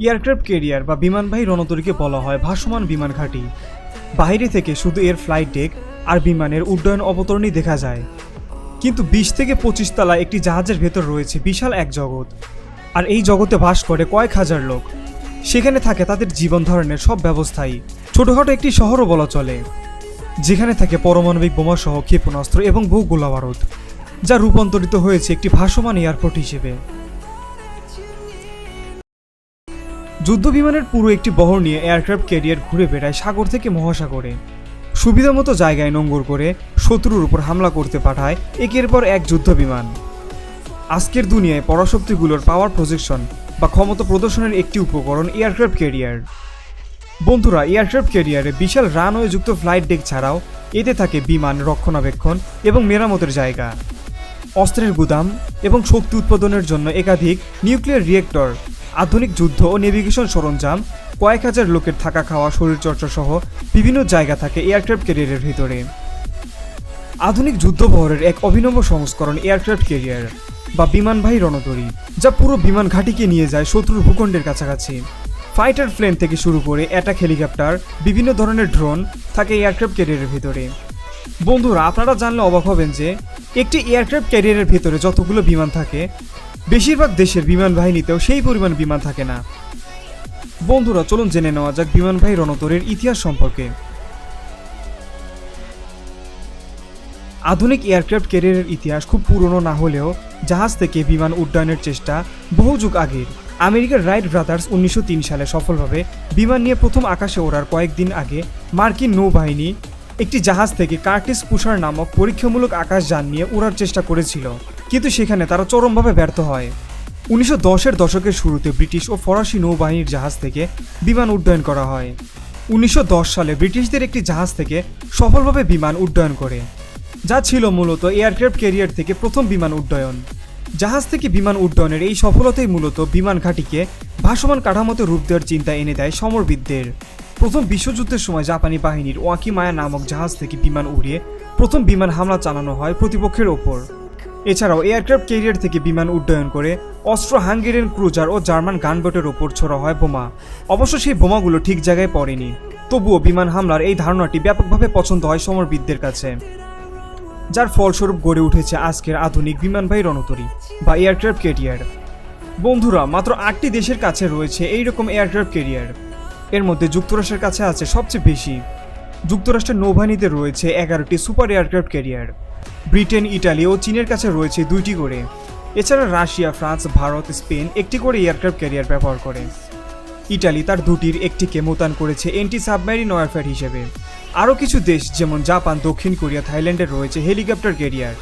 Aircraft carrier বা বিমানবাহী রণতরীকে বলা হয় ভাসমান বিমান ঘাঁটি। বাইরে থেকে শুধু এর ফ্লাইট ডেক আর বিমানের উড্ডয়ন অবতরণই দেখা যায়। কিন্তু বিশ থেকে পঁচিশ তলা একটি জাহাজের ভেতর রয়েছে বিশাল এক জগৎ। আর এই জগতে বাস করে কয়েক হাজার লোক। সেখানে থাকে তাদের জীবন ধারণের সব ব্যবস্থাই। ছোটোখাটো একটি শহরও বলা চলে। যেখানে থাকে পারমাণবিক বোমাসহ ক্ষেপণাস্ত্র এবং বহু গোলাবারুদ যা রূপান্তরিত হয়েছে একটি ভাসমান এয়ারপোর্ট হিসেবে। যুদ্ধ বিমানের পুরো একটি বহর নিয়ে এয়ারক্রাফট ক্যারিয়ার ঘুরে বেড়ায় সাগর থেকে মহাসাগরে। সুবিধা মতো জায়গায় নোঙ্গর করে শত্রুর উপর হামলা করতে পাঠায় একের পর এক যুদ্ধ বিমান আজকের দুনিয়ায় পরাশক্তিগুলোর পাওয়ার প্রজেকশন বা ক্ষমতা প্রদর্শনের একটি উপকরণ এয়ারক্রাফট ক্যারিয়ার। বন্ধুরা, এয়ারক্রাফট ক্যারিয়ারে বিশাল রানওয়ে যুক্ত ফ্লাইট ডেক ছাড়াও এতে থাকে বিমান রক্ষণাবেক্ষণ এবং মেরামতের জায়গা। অস্ত্রের গুদাম এবং শক্তি উৎপাদনের জন্য একাধিক নিউক্লিয়ার রিয়েক্টর আধুনিক যুদ্ধ ও নেভিগেশন সরঞ্জাম, কয়েক হাজার লোকের থাকা খাওয়া, শরীরচর্চা সহ বিভিন্ন জায়গা থাকে এয়ারক্রাফট ক্যারিয়ারের ভিতরে। আধুনিক যুদ্ধবহরের এক অভিনব সংস্করণ এয়ারক্রাফট ক্যারিয়ার বা বিমানবাহী রণতরী, যা পুরো বিমান ঘাঁটিকে নিয়ে যায় শত্রুর ভূখণ্ডের কাছাকাছি। ফাইটার প্লেন থেকে শুরু করে অ্যাটাক হেলিকপ্টার, বিভিন্ন ধরনের ড্রোন থাকে এয়ারক্রাফট ক্যারিয়ারের ভিতরে। বন্ধুরা, আপনারা জানলে অবাক হবেন যে, একটি এয়ারক্রাফট ক্যারিয়ারের ভেতরে যতগুলো বিমান থাকে বেশিরভাগ দেশের বিমান বাহিনীতেও সেই পরিমাণ বিমান থাকে না। বন্ধুরা, চলুন জেনে নেওয়া যাক বিমানবাহী রণতরের ইতিহাস সম্পর্কে। আধুনিক এয়ারক্রাফট ক্যারিয়ারের ইতিহাস খুব পুরনো না হলেও জাহাজ থেকে বিমান উড্ডয়নের চেষ্টা বহু যুগ আগের। আমেরিকার রাইট ব্রাদার্স উনিশশো তিন সালে সফলভাবে বিমান নিয়ে প্রথম আকাশে ওড়ার কয়েকদিন আগে মার্কিন নৌবাহিনী একটি জাহাজ থেকে কার্টিস পুষার নামক পরীক্ষামূলক আকাশযান নিয়ে উড়ার চেষ্টা করেছিল। কিন্তু সেখানে তারা চরমভাবে ব্যর্থ হয়। উনিশশো দশের দশকের শুরুতে ব্রিটিশ ও ফরাসি নৌবাহিনীর জাহাজ থেকে বিমান উড্ডয়ন করা হয়। উনিশশো দশ সালে ব্রিটিশদের একটি জাহাজ থেকে সফলভাবে বিমান উড্ডয়ন করে, যা ছিল মূলত এয়ারক্রাফট ক্যারিয়ার থেকে প্রথম বিমান উড্ডয়ন। জাহাজ থেকে বিমান উড্ডয়নের এই সফলতাই মূলত বিমান ঘাঁটিকে ভাসমান কাঠামোতে রূপ দেওয়ার চিন্তা এনে দেয় সমরবিদদের প্রথম বিশ্বযুদ্ধের সময় জাপানি বাহিনীর ওয়াকিমায়া নামক জাহাজ থেকে বিমান উড়িয়ে প্রথম বিমান হামলা চালানো হয় প্রতিপক্ষের ওপর। এছাড়াও এয়ারক্রাফট ক্যারিয়ার থেকে বিমান উড্ডয়ন করে অস্ত্র হাঙ্গেরিয়ান ক্রুজার ও জার্মান গানবোটের ওপর ছোড়া হয় বোমা। অবশ্য সেই বোমাগুলো ঠিক জায়গায় পড়েনি। তবুও বিমান হামলার এই ধারণাটি ব্যাপকভাবে পছন্দ হয় সমরবিদদের কাছে। যার ফলস্বরূপ গড়ে উঠেছে আজকের আধুনিক বিমানবাহী রণতরী বা এয়ারক্রাফট ক্যারিয়ার। বন্ধুরা, মাত্র আটটি দেশের কাছে রয়েছে এই রকম এয়ারক্রাফট ক্যারিয়ার। এর মধ্যে যুক্তরাষ্ট্রের কাছে আছে সবচেয়ে বেশি। যুক্তরাষ্ট্রের নৌবাহিনীতে রয়েছে এগারোটি super aircraft carrier. Britain, Italy ও চীনের কাছে রয়েছে দুইটি করে। এছাড়া রাশিয়া, ফ্রান্স, ভারত, স্পেন একটি করে এয়ারক্রাফট ক্যারিয়ার ব্যবহার করে। ইটালি তার দুটির একটিকে মোতায়েন করেছে এন্টি সাবমেরিন ওয়ারফেয়ার হিসেবে। আরও কিছু দেশ যেমন জাপান, দক্ষিণ কোরিয়া, থাইল্যান্ডে রয়েছে হেলিকপ্টার ক্যারিয়ার,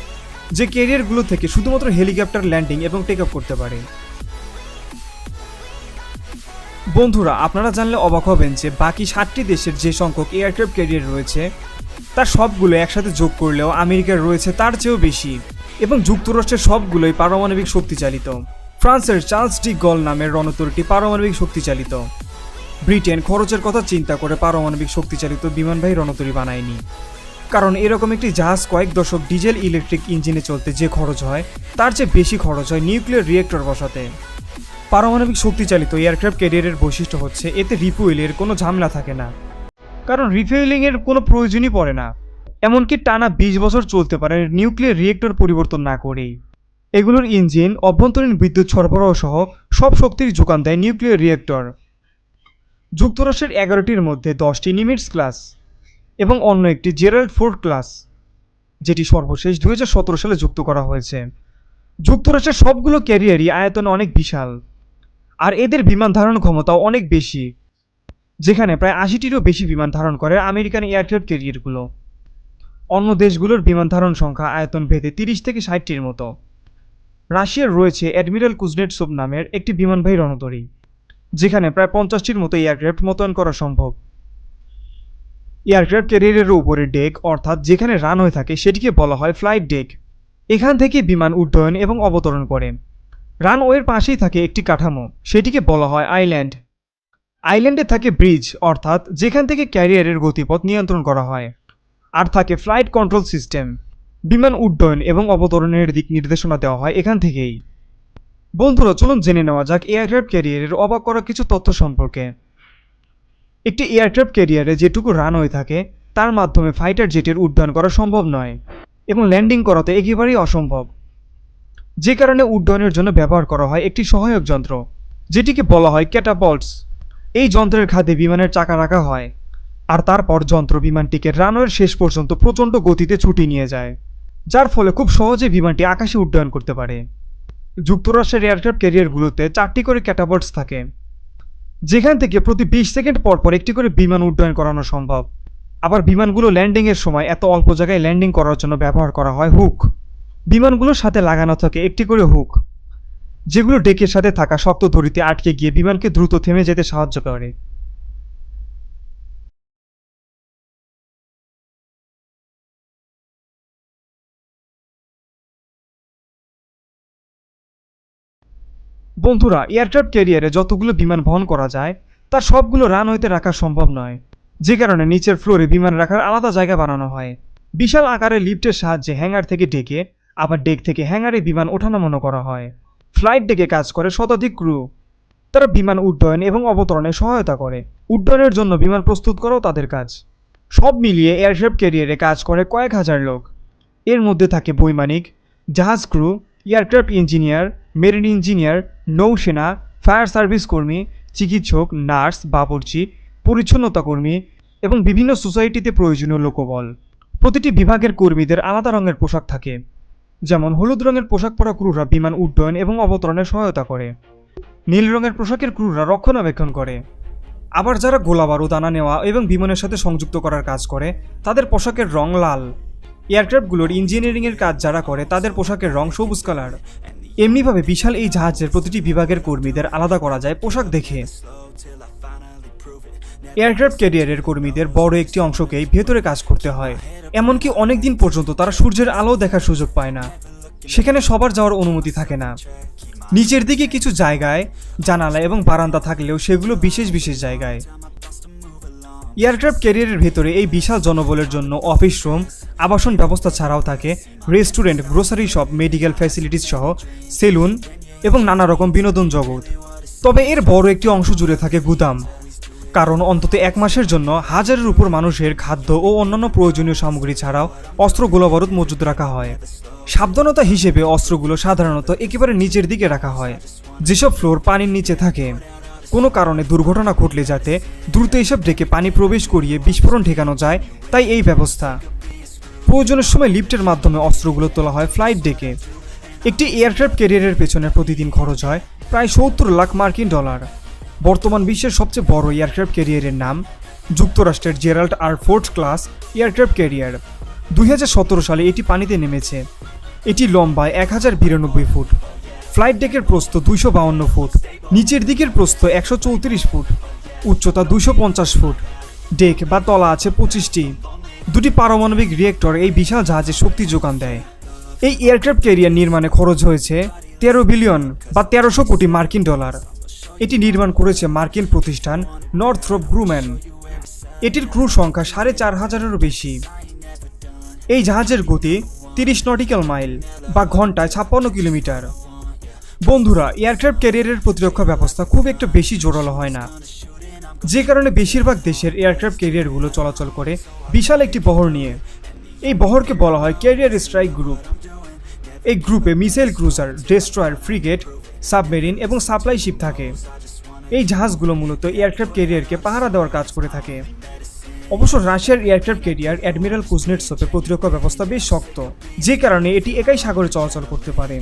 যে ক্যারিয়ারগুলো থেকে শুধুমাত্র হেলিকপ্টার ল্যান্ডিং এবং টেক আপ করতে পারে। বন্ধুরা, আপনারা জানলে অবাক হবেন যে বাকি সাতটি দেশের যে সংখ্যক এয়ারক্রাফট ক্যারিয়ার রয়েছে তার সবগুলো একসাথে যোগ করলেও আমেরিকার রয়েছে তার চেয়েও বেশি। এবং যুক্তরাষ্ট্রের সবগুলোই পারমাণবিক শক্তিচালিত ফ্রান্সের চার্লস ডি গল নামের রণতরটি পারমাণবিক শক্তিচালিত ব্রিটেন খরচের কথা চিন্তা করে পারমাণবিক শক্তিচালিত বিমানবাহী রণতরী বানায়নি। কারণ এরকম একটি জাহাজ কয়েক দশক ডিজেল ইলেকট্রিক ইঞ্জিনে চলতে যে খরচ হয়, তার চেয়ে বেশি খরচ হয় নিউক্লিয়ার রিয়েক্টর বসাতে। পারমাণবিক শক্তিচালিত এয়ারক্রাফট ক্যারিয়ারের বৈশিষ্ট্য হচ্ছে, এতে রিফুয়েলের কোনো ঝামেলা থাকে না। কারণ রিফুয়েলিংয়ের কোনো প্রয়োজনই পড়ে না। এমনকি টানা বিশ বছর চলতে পারে নিউক্লিয়ার রিয়েক্টর পরিবর্তন না করেই। এগুলোর ইঞ্জিন অভ্যন্তরীণ বিদ্যুৎ সরবরাহ সহ সব শক্তির যোগান দেয় নিউক্লিয়ার রিয়েক্টর যুক্তরাষ্ট্রের এগারোটির মধ্যে দশটি নিমিটস ক্লাস এবং অন্য একটি জেরাল্ড ফোর্ড ক্লাস, যেটি সর্বশেষ দু হাজার সতেরো সালে যুক্ত করা হয়েছে। যুক্তরাষ্ট্রের সবগুলো ক্যারিয়ারই আয়তনে অনেক বিশাল, আর এদের বিমান ধারণ ক্ষমতাও অনেক বেশি। যেখানে প্রায় আশিটিরও বেশি বিমান ধারণ করে আমেরিকান এয়ারক্রাফট ক্যারিয়ারগুলো। অন্য দেশগুলোর বিমান ধারণ সংখ্যা আয়তন ভেদে তিরিশ থেকে ষাটটির মতো। রাশিয়ার রয়েছে অ্যাডমিরাল কুজনেটসোভ নামের একটি বিমানবাহী রণতরী যেখানে প্রায় পঞ্চাশটির মতো এয়ারক্রাফট মোতায়েন করা সম্ভব। এয়ারক্রাফট ক্যারিয়ারের উপরে ডেক, অর্থাৎ যেখানে রান হয়ে থাকে, সেটিকে বলা হয় ফ্লাইট ডেক। এখান থেকে বিমান উড্ডয়ন এবং অবতরণ করে। রানওয়ের পাশেই থাকে একটি কাঠামো, সেটিকে বলা হয় আইল্যান্ড। আইল্যান্ডে থাকে ব্রিজ, অর্থাৎ যেখান থেকে ক্যারিয়ারের গতিপথ নিয়ন্ত্রণ করা হয়। আর থাকে ফ্লাইট কন্ট্রোল সিস্টেম, বিমান উড্ডয়ন এবং অবতরণের দিক নির্দেশনা দেওয়া হয় এখান থেকেই। বন্ধুরা, চলুন জেনে নেওয়া যাক এয়ারক্রাফট ক্যারিয়ারের অবাক করা কিছু তথ্য সম্পর্কে। একটি এয়ারক্রাফট ক্যারিয়ারে যেটুকু রানওয়ে থাকে, তার মাধ্যমে ফাইটার জেটের উড্ডয়ন করা সম্ভব নয় এবং ল্যান্ডিং করাতে একেবারেই অসম্ভব। যে কারণে উড্ডয়নের জন্য ব্যবহার করা হয় একটি সহায়ক যন্ত্র, যেটিকে বলা হয় ক্যাটাপল্টস এই যন্ত্রের খাদে বিমানের চাকা রাখা হয়, আর তারপর যন্ত্র বিমানটিকে রানওয়ের শেষ পর্যন্ত প্রচণ্ড গতিতে ছুটি নিয়ে যায়, যার ফলে খুব সহজে বিমানটি আকাশে উড্ডয়ন করতে পারে। যুক্তরাষ্ট্রের এয়ারক্রাফট ক্যারিয়ারগুলোতে চারটি করে ক্যাটাপল্টস থাকে, যেখান থেকে প্রতি বিশ সেকেন্ড পর পর একটি করে বিমান উড্ডয়ন করানো সম্ভব। আবার বিমানগুলো ল্যান্ডিংয়ের সময় এত অল্প জায়গায় ল্যান্ডিং করার জন্য ব্যবহার করা হয় হুক। বিমানগুলোর সাথে লাগানো থাকে একটি করে হুক। যেগুলো ডেকের সাথে থাকা শক্ত দড়িতে আটকে গিয়ে বিমানকে দ্রুত থেমে যেতে সাহায্য করে। বন্ধুরা, এয়ারক্রাফট ক্যারিয়ারে যতগুলো বিমান বহন করা যায়, তার সবগুলো রানওয়েতে রাখা সম্ভব নয়। যে কারণে নিচের ফ্লোরে বিমান রাখার আলাদা জায়গা বানানো হয়। বিশাল আকারের লিফটের সাহায্যে হ্যাঙ্গার থেকে ডেকে, আবার ডেক থেকে হ্যাঙ্গারে বিমান ওঠানামনো করা হয়। ফ্লাইট ডেকে কাজ করে শতাধিক ক্রু তারা বিমান উড্ডয়ন এবং অবতরণে সহায়তা করে। উড্ডয়নের জন্য বিমান প্রস্তুত করাও তাদের কাজ। সব মিলিয়ে এয়ারক্রাফট ক্যারিয়ারে কাজ করে কয়েক হাজার লোক। এর মধ্যে থাকে বৈমানিক, জাহাজ crew aircraft engineer, marine engineer, নৌসেনা, ফায়ার সার্ভিস কর্মী, চিকিৎসক, নার্স, বাবরচি, পরিচ্ছন্নতা কর্মী এবং বিভিন্ন সোসাইটিতে প্রয়োজনীয় লোকবল। প্রতিটি বিভাগের কর্মীদের আলাদা রঙের পোশাক থাকে। যেমন হলুদ রঙের পোশাক পরা ক্রুরা বিমান উড্ডয়ন এবং অবতরণে সহায়তা করে। নীল রঙের পোশাকের ক্রুরা রক্ষণাবেক্ষণ করে। আবার যারা গোলা বারুদ আনা নেওয়া এবং বিমানের সাথে সংযুক্ত করার কাজ করে, তাদের পোশাকের রং লাল। এয়ারক্রাফটগুলোর ইঞ্জিনিয়ারিংয়ের কাজ যারা করে, তাদের পোশাকের রং সবুজ কালার। এমনিভাবে বিশাল এই জাহাজের প্রতিটি বিভাগের কর্মীদের আলাদা করা যায় পোশাক দেখে। এয়ারক্রাফট ক্যারিয়ারের কর্মীদের বড় একটি অংশকেই ভেতরে কাজ করতে হয়। এমনকি অনেক দিন পর্যন্ত তারা সূর্যের আলো দেখার সুযোগ পায় না। সেখানে সবার যাওয়ার অনুমতি থাকে না। নিচের দিকে কিছু জায়গায়, জানালা এবং বারান্দা থাকলেও সেগুলো বিশেষ বিশেষ জায়গায়। এয়ারক্রাফট ক্যারিয়ারের ভেতরে এই বিশাল জনবলের জন্য অফিস রুম, আবাসন ব্যবস্থা ছাড়াও থাকে restaurant, grocery shop, medical facilities সহ সেলুন এবং নানা রকম বিনোদন জগৎ। তবে এর বড় একটি অংশ জুড়ে থাকে গুদাম। কারণ অন্তত এক মাসের জন্য হাজারের উপর মানুষের খাদ্য ও অন্যান্য প্রয়োজনীয় সামগ্রী ছাড়াও অস্ত্র গোলাবারুদ মজুদ রাখা হয়। সাবধানতা হিসেবে অস্ত্রগুলো সাধারণত একেবারে নিচের দিকে রাখা হয়। যেসব ফ্লোর পানির নিচে থাকে। কোনো কারণে দুর্ঘটনা ঘটলে যাতে দ্রুত এসব ডেকে পানি প্রবেশ করিয়ে বিস্ফোরণ ঠেকানো যায়, তাই এই ব্যবস্থা। প্রয়োজনের সময় লিফটের মাধ্যমে অস্ত্রগুলো তোলা হয় ফ্লাইট ডেকে। একটি এয়ারক্রাফট ক্যারিয়ারের পেছনে প্রতিদিন খরচ হয় প্রায় সত্তর লাখ মার্কিন ডলার। বর্তমান বিশ্বের সবচেয়ে বড় এয়ারক্রাফট ক্যারিয়ারের নাম, যুক্তরাষ্ট্রের Gerald R Ford class aircraft carrier. দুই হাজার সতেরো সালে এটি পানিতে নেমেছে। এটি লম্বায় এক হাজার বিরানব্বই ফুট। ফ্লাইট ডেকের প্রস্থ দুইশো ফুট। নিচের দিকের প্রস্থ একশো চৌত্রিশ ফুট। উচ্চতা দুইশো পঞ্চাশ ফুট। ডেক বা তলা আছে পঁচিশটি। দুটি পারমাণবিক রিয়েক্টর এই বিশাল জাহাজে শক্তি যোগান দেয়। এই এয়ারক্রাফট ক্যারিয়ার নির্মাণে খরচ হয়েছে তেরো বিলিয়ন বা তেরোশো কোটি মার্কিন ডলার। এটি নির্মাণ করেছে মার্কিন প্রতিষ্ঠান নর্থরপ গ্রুম্যান। এটির ক্রু সংখ্যা সাড়ে চার হাজারেরও বেশি। এই জাহাজের গতি তিরিশ নটিক্যাল মাইল বা ঘন্টায় ছাপ্পান্ন কিলোমিটার। বন্ধুরা, এয়ারক্রাফট ক্যারিয়ারের প্রতিরক্ষা ব্যবস্থা খুব একটা বেশি জোরালো হয় না। যে কারণে বেশিরভাগ দেশের এয়ারক্রাফট ক্যারিয়ারগুলো চলাচল করে বিশাল একটি বহর নিয়ে। এই বহরকে বলা হয় ক্যারিয়ার স্ট্রাইক গ্রুপ। এই গ্রুপে missile cruiser, destroyer, frigate submarine এবং সাপ্লাই শিপ থাকে। এই জাহাজগুলো মূলত এয়ারক্রাফট ক্যারিয়ারকে পাহারা দেওয়ার কাজ করে থাকে। অবশ্য রাশিয়ার এয়ারক্রাফট ক্যারিয়ার অ্যাডমিরাল কুজনেটসোপে প্রতিরক্ষা ব্যবস্থা বেশ শক্ত, যে কারণে এটি একাই সাগরে চলাচল করতে পারে।